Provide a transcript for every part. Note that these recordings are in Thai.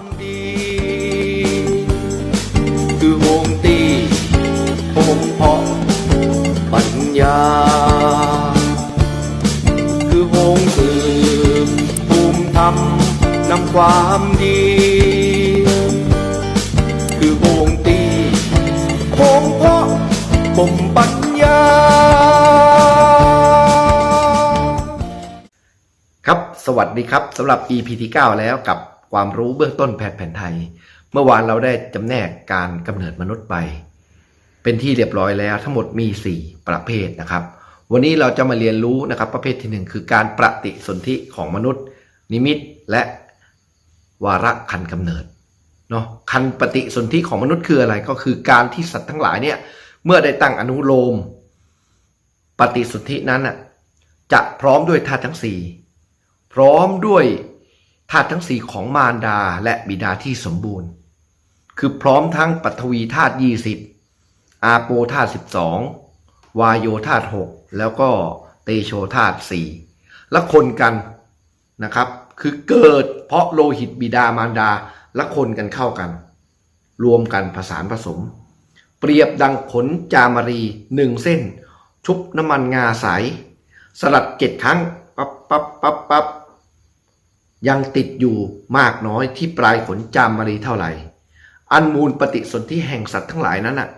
ความดี คือวงตีพงเพาะปัญญา คือวงสืบภูมิธรรมนำความดี คือวงตีพงเพาะบ่มปัญญาครับ สวัสดีครับสำหรับ EP ที่ 9 แล้วกับ ความรู้เบื้องต้นแพทย์แผนไทย เมื่อวานเราได้จำแนกการกำเนิดมนุษย์ไป เป็นที่เรียบร้อยแล้วทั้งหมดมี 4 ประเภทนะครับ วันนี้เราจะมาเรียนรู้นะครับประเภทที่ 1 คือการปฏิสนธิของมนุษย์ นิมิตและวาระคันกำเนิดเนาะคันปฏิสนธิของมนุษย์คืออะไรก็คือการที่สัตว์ทั้งหลายเนี่ยเมื่อได้ตั้งอนุโลม ปฏิสนธินั้นน่ะจะพร้อมด้วยธาตุทั้งสี่พร้อมด้วย ธาตุทั้งสี่ของมารดาและบิดาที่สมบูรณ์ คือพร้อมทั้งปัทวีธาตุยี่สิบอาโปธาตุสิบสองวายโยธาตุหกแล้วก็เตโชธาตุสี่และคนกันนะครับ คือเกิดเพราะโลหิตบิดามารดาและคนกันเข้ากัน รวมกันผสานผสม เปรียบดังขนจามารีหนึ่งเส้น ชุบน้ำมันงาใส สลัดเจ็ดครั้ง ปั๊บปั๊บปั๊บปั๊บ ยังติดอยู่มากน้อยที่ปลายขนจามรีเท่าไหร่ อันมูลปฏิสนธิแห่งสัตว์ทั้งหลายนั้นน่ะ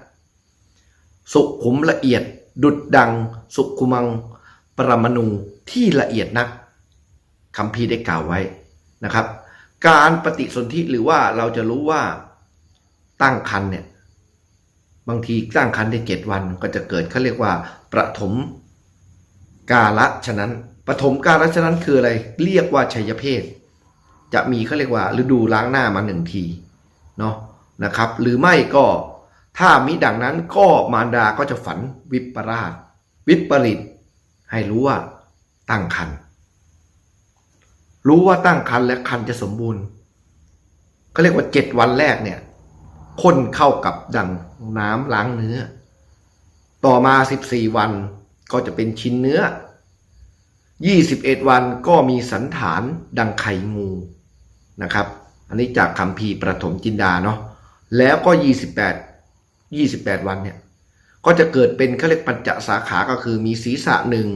สุขุมละเอียดดุดดัง สุขุมัง ปรมาณูที่ละเอียดนักคำพีได้กล่าวไว้นะครับ การปฏิสนธิหรือว่าเราจะรู้ว่าตั้งครรภ์เนี่ยบางทีตั้งครรภ์ได้เจ็ดวันก็จะเกิดเขาเรียกว่าประถมกาละฉะนั้น ปฐมกาลฉะนั้นคืออะไร เรียกว่าชัยเพศจะมีเขาเรียกว่าฤดูล้างหน้ามาหนึ่งทีเนาะนะครับ หรือไม่ก็ถ้ามิดังนั้นก็มารดาก็จะฝันวิปราช วิปริต ให้รู้ว่าตั้งคันรู้ว่าตั้งคันและคันจะสมบูรณ์เขาเรียกว่าเจ็ดวันแรกเนี่ยข้นเข้ากับดังน้ำล้างเนื้อ ต่อมาสิบสี่วันก็จะเป็นชิ้นเนื้อ 21 วันก็มีสันฐานดังไข่งูนะครับ อันนี้จากคำพีประถมจินดาเนาะแล้วก็ 28 28 วันเนี่ยก็จะเกิดเป็นเขาเรียกปัญจสาขาก็คือมีศีรษะหนึ่ง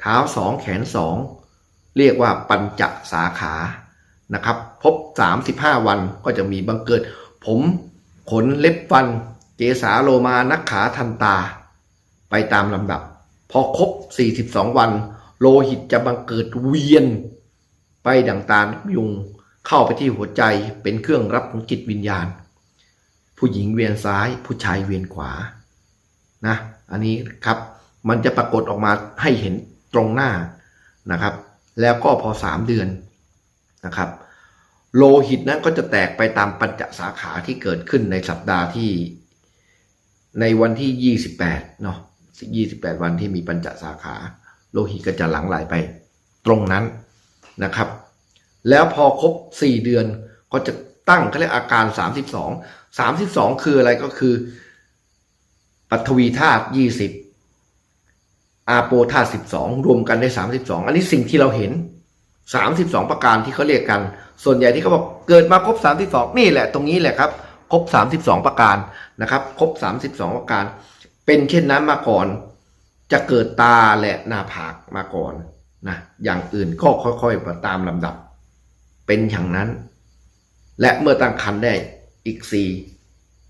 เท้าสองแขนสองเรียกว่าปัญจสาขานะครับ พบ 35 วันก็จะมีบังเกิด ผมขนเล็บฟัน เกสาโลมานักขาทันตา ไปตามลำดับ พอครบ 42 วัน โลหิตจะบังเกิดเวียน ไปดังตาลยุงเข้าไปที่หัวใจเป็นเครื่องรับของจิตวิญญาณ ผู้หญิงเวียนซ้ายผู้ชายเวียนขวานะอันนี้ครับมันจะปรากฏออกมาให้เห็นตรงหน้านะครับ แล้วก็พอสามเดือนนะครับ โลหิตนั้นก็จะแตกไปตามปัญจสาขาที่เกิดขึ้นในสัปดาห์ที่ ในวันที่ 28เนาะ28 วันที่มีปัญจสาขา โลหิตก็จะหลั่งไหลไปตรงนั้นนะครับ แล้วพอครบ 4 เดือนก็จะตั้งเขาเรียกอาการ 32 32 คืออะไรก็คือปัทวีธาตุ20 อาโปธาตุ12 รวมกันได้ 32 อันนี้สิ่งที่เราเห็น 32 ประการที่เขาเรียกกัน ส่วนใหญ่ที่เขาบอกเกิดมาครบ 32 นี่แหละตรงนี้แหละครับ ครบ 32 ประการนะครับ ครบ 32 ประการ เป็นเช่นนั้นมาก่อน จะเกิดตาและหน้าผากมาก่อนนะอย่างอื่นก็ค่อยๆมาตามลำดับ เป็นอย่างนั้น และเมื่อตั้งครรภ์ได้อีกสี่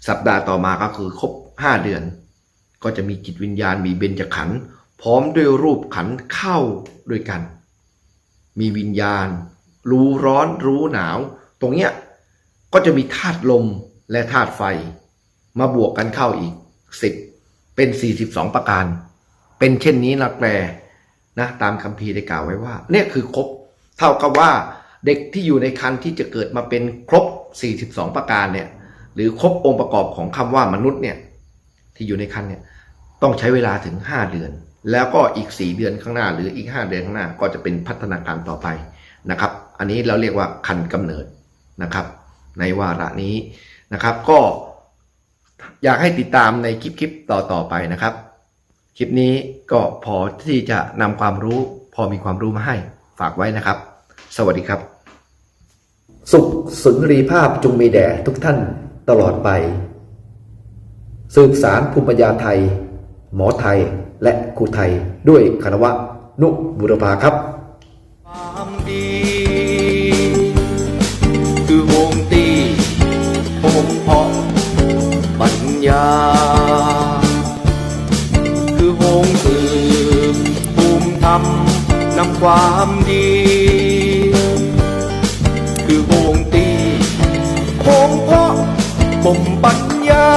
สัปดาห์ต่อมาก็คือครบห้าเดือน ก็จะมีจิตวิญญาณมีเบญจขันธ์พร้อมด้วยรูปขันธ์เข้าด้วยกัน มีวิญญาณ รู้ร้อนรู้หนาว ตรงเนี้ยก็จะมีธาตุลมและธาตุไฟ มาบวกกันเข้าอีกสิบเป็นสี่สิบสองประการ เป็นเช่นนี้นะแปลนะตามคัมภีร์ได้กล่าวไว้ว่า เนี่ยคือครบ เท่ากับว่าเด็กที่อยู่ในคันที่จะเกิดมาเป็นครบ 42 ประการเนี่ยหรือครบองค์ประกอบของคำว่ามนุษย์เนี่ยที่อยู่ในคันเนี่ยต้องใช้เวลาถึง 5 เดือน แล้วก็อีก 4 เดือนข้างหน้า หรืออีก 5 เดือนข้างหน้าก็จะเป็นพัฒนาการต่อไปนะครับ อันนี้เราเรียกว่าคันกำเนิดนะครับ ในวาระนี้นะครับ ก็อยากให้ติดตามในคลิปๆต่อๆไปนะครับ คลิปนี้ก็พอที่จะนำความรู้ พอมีความรู้มาให้ฝากไว้นะครับ สวัสดีครับ สุขสุนทรีภาพจงมีแด่ทุกท่านตลอดไป สืบสารภูมิปัญญาไทย หมอไทยและครูไทยด้วยคณวะนุบุรพาครับความดีคือวงตีผมเพาะปัญญา ความดี คือวงตีผมเพาะผมปัญญา